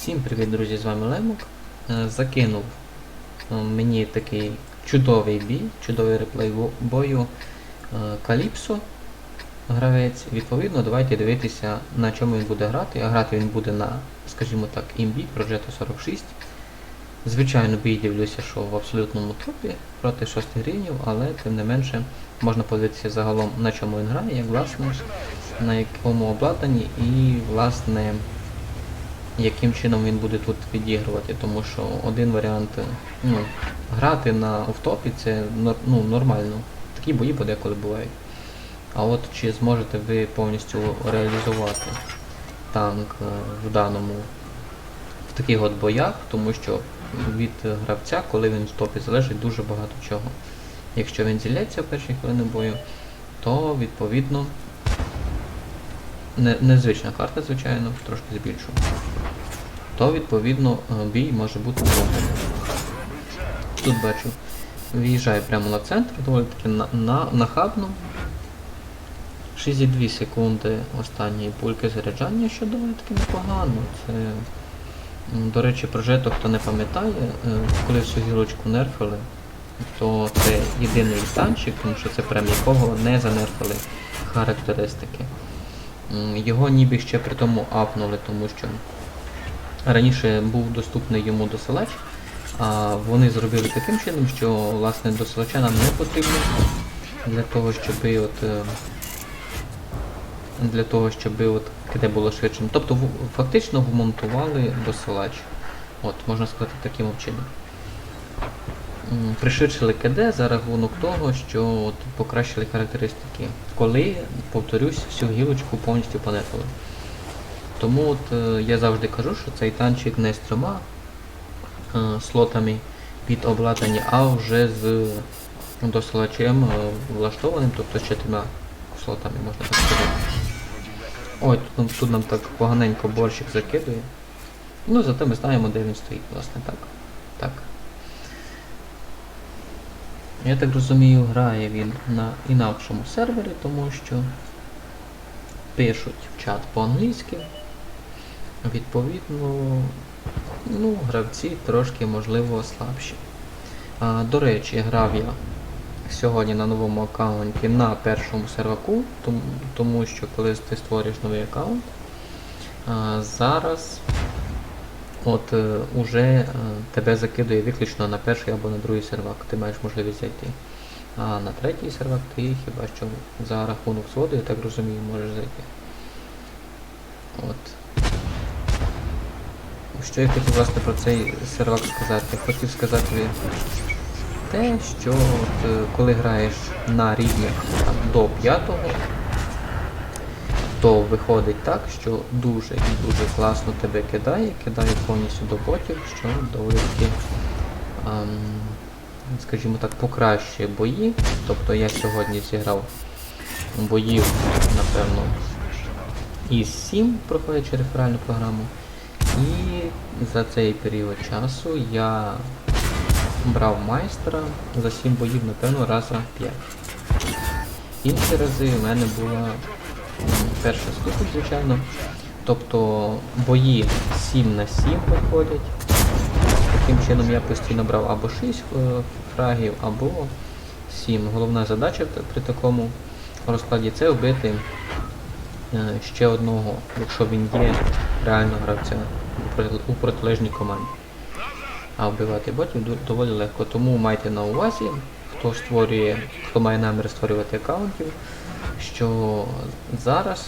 Всім привіт, друзі! З вами Лемок. Е, Закинув е, мені такий чудовий бій, чудовий реплей бою е, Каліпсо гравець. Відповідно, давайте дивитися, на чому він буде грати. А грати він буде на, скажімо так, імбі Progetto 46. Звичайно, бій дивлюся, що в абсолютному топі проти 6 рівнів, але тим не менше можна подивитися загалом на чому він грає, як власне, на якому обладнанні і власне яким чином він буде тут відігрувати, тому що один варіант е, ну, грати на офтопі це ну, нормально. Такі бої подеколи бувають. А от чи зможете ви повністю реалізувати танк е, в даному в таких от боях, тому що від гравця, коли він в топі, залежить дуже багато чого. Якщо він зілється в перші хвилини бою, то відповідно не, незвична карта, звичайно, трошки збільшу. То відповідно е, бій може бути зроблений. Тут бачу, виїжджає прямо на центр, доволі таки на, на, нахабно. 6,2 секунди останньої пульки заряджання, що доволі таки непогано. Це, до речі, прожето, хто не пам'ятає, е, коли всю гілочку нерфили, то це єдиний танчик, тому що це прям якого не занерфили характеристики. Його ніби ще при тому апнули, тому що раніше був доступний йому досилач, а вони зробили таким чином, що власне досилача нам не потрібно для того, щоб от, е, для того, щоб от КД було швидшим. Тобто фактично вмонтували досилач. От, можна сказати таким чином. М, Пришвидшили КД за рахунок того, що от покращили характеристики, коли, повторюсь, всю гілочку повністю понесли. Тому от е, я завжди кажу, що цей танчик не з трьома е, слотами під обладнання, а вже з досилачем е, влаштованим, тобто з чотирма слотами, можна так сказати. Ой, тут, нам- тут нам так поганенько борщик закидує. Ну, зате ми знаємо, де він стоїть, власне, так. Так. Я так розумію, грає він на інакшому сервері, тому що пишуть в чат по-англійськи. Відповідно, ну, гравці трошки, можливо, слабші. А, до речі, грав я сьогодні на новому аккаунті на першому серваку, тому, тому що коли ти створюєш новий аккаунт, а, зараз от е, уже е, тебе закидує виключно на перший або на другий сервак, ти маєш можливість зайти. А на третій сервак ти хіба що за рахунок своду, я так розумію, можеш зайти. От. Що я хотів власне про цей сервак сказати? Хотів сказати те, що от, е, коли граєш на рівнях до п'ятого, то виходить так, що дуже і дуже класно тебе кидає, кидає повністю до ботів, що доволі ем, скажімо так, покращує бої. Тобто я сьогодні зіграв боїв, напевно, із 7, проходячи реферальну програму. І за цей період часу я брав майстра за 7 боїв, напевно, раза 5. Інші рази в мене була перша ступень, звичайно. Тобто бої 7 на 7 виходять. Таким чином я постійно брав або 6 е, фрагів, або 7. Головна задача при такому розкладі це вбити е, ще одного, якщо він є реально гравця у протилежній команді. А вбивати ботів доволі легко. Тому майте на увазі, хто створює, хто має намір створювати аккаунтів, що зараз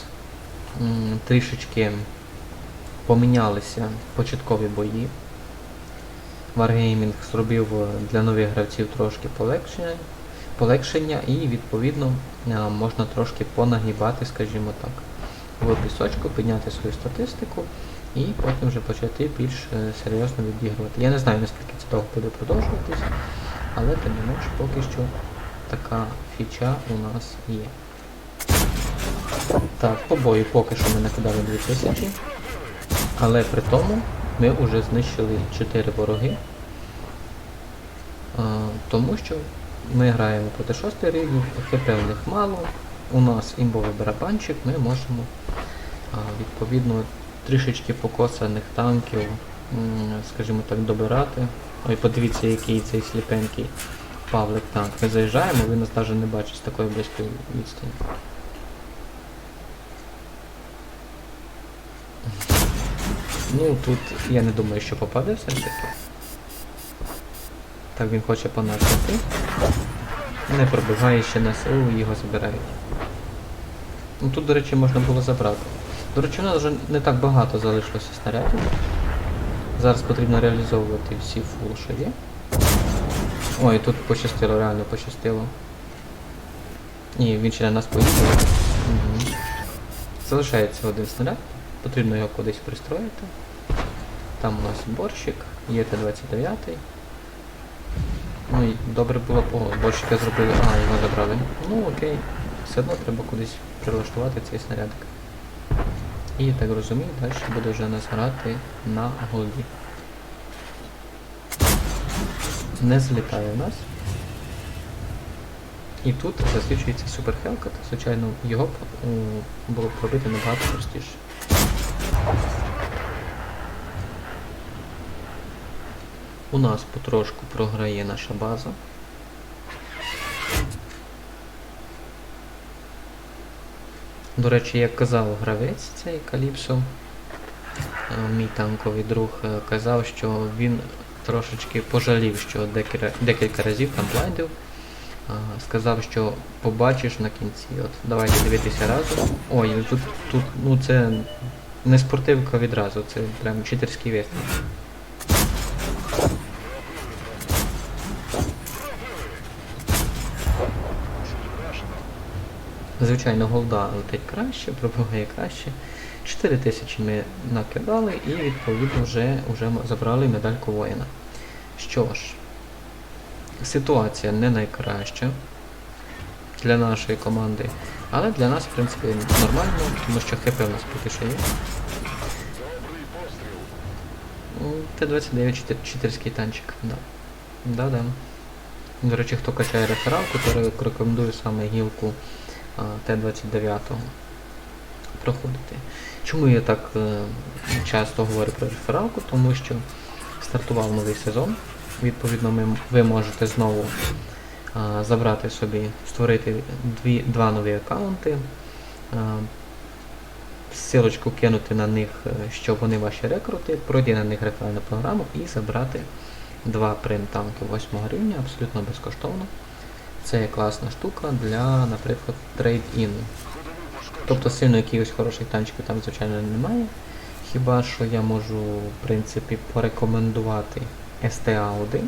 м, трішечки помінялися початкові бої. Wargaming зробив е, для нових гравців трошки полегшення, полегшення і відповідно е, можна трошки понагибати, скажімо так, в пісочку, підняти свою статистику і потім вже почати більш е, серйозно відігрувати. Я не знаю, наскільки це довго буде продовжуватись, але тим не менш поки що така фіча у нас є. Так, по бою поки що ми накидали 2000, але при тому ми вже знищили 4 вороги. А, тому що ми граємо проти 6 рівнів, ХП у них мало, у нас імбовий барабанчик, ми можемо а, відповідно трішечки покосаних танків, скажімо так, добирати. Ой, подивіться, який цей сліпенький Павлик танк. Ми заїжджаємо, він нас навіть не бачить з такої близької відстані. Ну тут я не думаю, що попаде все ж таки. Так він хоче по нас йти. Не пробиває ще на силу його забирають. Ну тут, до речі, можна було забрати. До речі, у нас вже не так багато залишилося снарядів. Зараз потрібно реалізовувати всі фул. Ой, тут пощастило, реально пощастило. Ні, він ще на нас поїде. Угу. Залишається один снаряд, потрібно його кудись пристроїти. Там у нас борщик, є Т-29. Ну і добре було о, борщика зробили, а, його забрали. Ну окей, все одно треба кудись прилаштувати цей снарядик. І я так розумію, далі буде вже нас грати на голді. Не злітає у нас. І тут засвідчується Супер Хелкат. Звичайно, його е, було б робити набагато простіше. У нас потрошку програє наша база. До речі, як казав гравець цей Каліпсо, е, мій танковий друг е, казав, що він трошечки пожалів, що декілька, декілька разів там блайдив. Сказав, що побачиш на кінці. От давайте дивитися разом. Ой, ну тут, тут ну це не спортивка відразу, це прям читерський вистріл. Звичайно, голда летить краще, пробуває краще. 4 тисячі ми накидали і відповідно вже, вже забрали медальку воїна. Що ж, ситуація не найкраща для нашої команди, але для нас, в принципі, нормально, тому що ХП у нас поки що є. Ну, Т-29 чотир- читерський танчик, да. Да-да. До речі, хто качає рефералку, то ре- рекомендую саме гілку Т-29 проходити. Чому я так е, часто говорю про рефералку? Тому що стартував новий сезон. Відповідно, ви можете знову а, забрати собі, створити дві, два нові аккаунти, силочку кинути на них, е, щоб вони ваші рекрути, пройти на них реферальну програму і забрати два прим-танки 8 рівня абсолютно безкоштовно. Це є класна штука для, наприклад, трейд-ін. Тобто сильно якихось хороших танчиків там, звичайно, немає. Хіба що я можу, в принципі, порекомендувати STA-1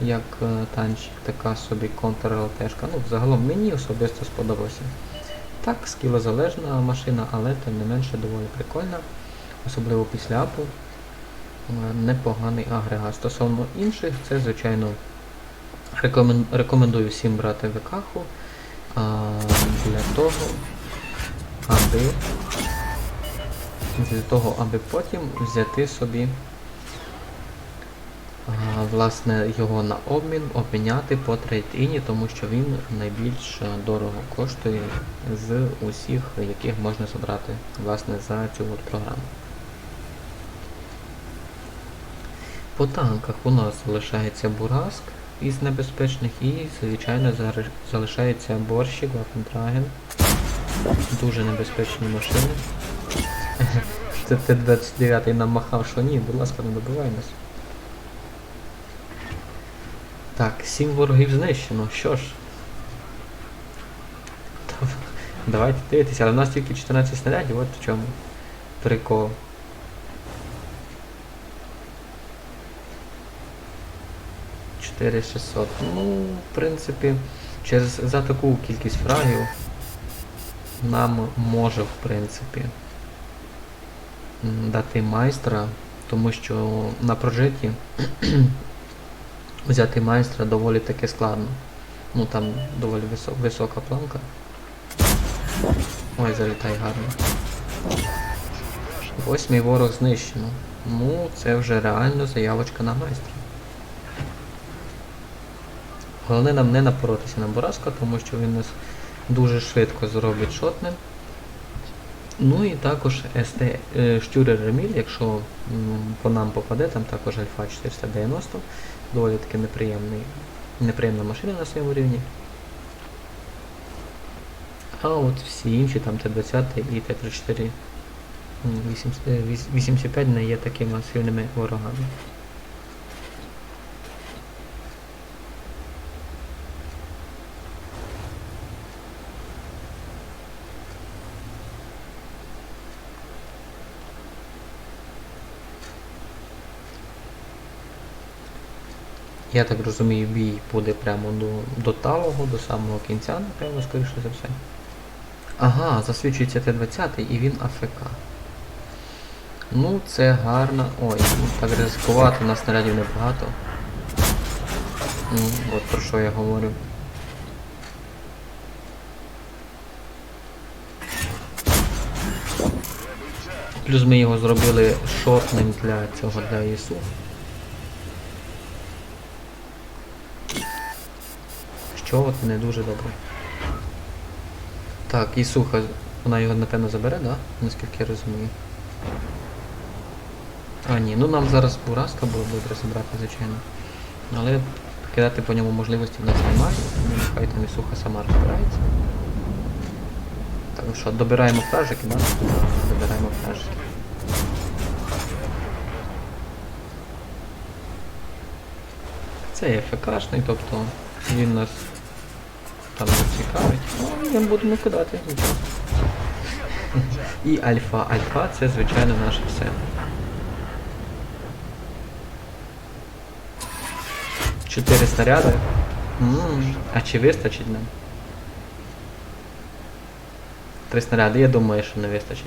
як е, танчик, така собі контр-ЛТшка. Ну, загалом мені особисто сподобався. Так, скілозалежна машина, але тим не менше доволі прикольна, особливо після апу. Е, Непоганий агрегат. Стосовно інших, це, звичайно, рекомен- рекомендую всім брати ВКХу а, для того, аби для того, аби потім взяти собі власне його на обмін, обміняти по трейд-іні, тому що він найбільш дорого коштує з усіх, яких можна забрати власне за цю от програму. По танках у нас залишається Бураск із небезпечних і, звичайно, залишається борщик, Вафентраген. Дуже небезпечні машини. Це Т-29 нам махав, що ні, будь ласка, не добивай нас. Так, сім ворогів знищено. Що ж? Давайте дивитися, але в нас тільки 14 снарядів, от в чому. Прикол. Чотири 600. Ну, в принципі, через за таку кількість фрагів нам може, в принципі, дати майстра, тому що на прожиті взяти майстра доволі таки складно. Ну там доволі висо- висока планка. Ой, залітай гарно. Восьмий ворог знищено. Ну, це вже реально заявочка на майстра. Головне нам не напоротися на Бураска, тому що він нас дуже швидко зробить шотним. Ну і також СТ е, Штюрер Реміль, якщо по нам попаде, там також Альфа 490, доволі таки неприємний, неприємна машина на своєму рівні. А от всі інші, там Т-20 і Т-34 м, 80 е, 85 не є такими сильними ворогами. Я так розумію, бій буде прямо до, до талого, до самого кінця, напевно, скоріше за все. Ага, засвідчується Т-20 і він АФК. Ну, це гарно. Ой, ну, так ризикувати, у нас снарядів небагато. Ну, от про що я говорю. Плюс ми його зробили шортним для цього для ІСУ. Що не дуже добре. Так, і суха, вона його напевно забере, да? Наскільки я розумію. А, ні, ну нам зараз бураска було добре забрати, звичайно. Але кидати по ньому можливості в нас немає, тому нехай там і суха сама розбирається. Так, ну що, добираємо фражики, да? Добираємо фражики. Це є ФКшний, тобто він нас. Ми будемо кидати. І альфа. Альфа це, звичайно, наше все. Чотири снаряди. А чи вистачить нам? Три снаряди, я думаю, що не вистачить.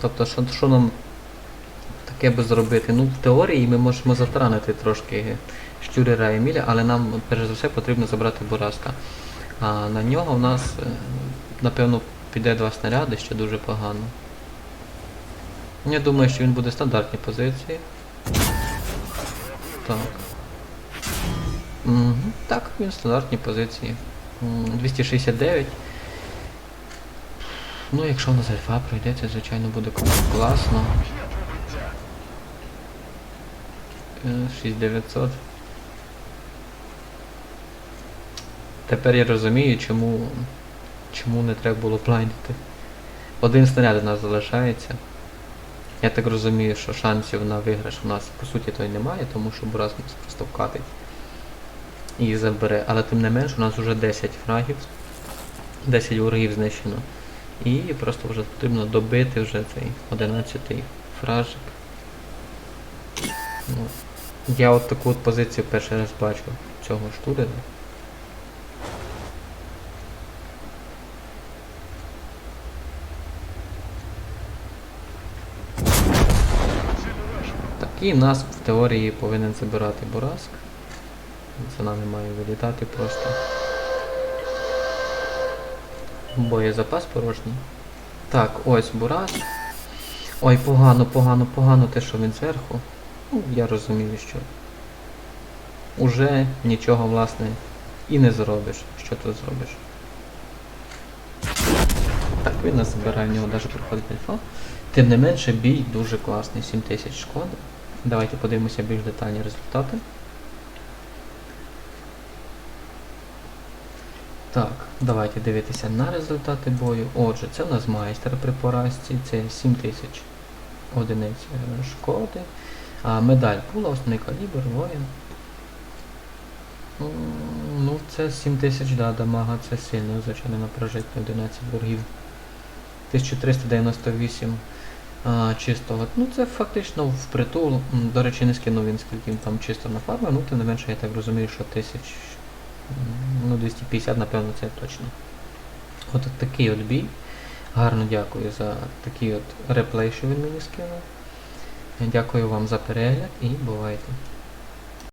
Тобто, що, що нам таке би зробити? Ну, в теорії ми можемо затаранити трошки Штюрера Еміля, але нам перш за все потрібно забрати Бураска. А на нього в нас, е, напевно, піде два снаряди, що дуже погано. Я думаю, що він буде в стандартній позиції. Так. Угу. Так, він в стандартній позиції. 269. Ну, якщо в нас альфа пройде, це звичайно буде класно. Е, 6900. Тепер я розумію, чому, чому не треба було блайндити. Один снаряд у нас залишається. Я так розумію, що шансів на виграш у нас по суті то й немає, тому що Бурас нас просто вкатить і забере. Але тим не менш у нас вже 10 фрагів, 10 ворогів знищено. І просто вже потрібно добити вже цей 11-й фражик. Ну, я от таку от позицію перший раз бачу цього штурера. І нас в теорії повинен забирати Бораск. За нами має вилітати просто. Боєзапас порожній. Так, ось Бурас. Ой, погано, погано, погано те, що він зверху. Ну, я розумію, що уже нічого, власне, і не зробиш. Що тут зробиш? Так, він нас забирає, в нього навіть проходить альфа. Тим не менше, бій дуже класний, 7000 шкоди. Давайте подивимося більш детальні результати. Так, давайте дивитися на результати бою. Отже, це у нас майстер при поразці, це 7000 одиниць е, шкоди. А, медаль пула, основний калібр, воїн. Ну, це 7000, да, дамага, це сильно, звичайно, на прожиття 11 боргів. 1398 а, чистого. Ну це фактично впритул. До речі, не скинув він скільки він там чисто нафармив, ну тим не менше я так розумію, що 1000, ну 250, напевно, це точно. От такий от бій. Гарно дякую за такий от реплей, що він мені скинув. Дякую вам за перегляд і бувайте.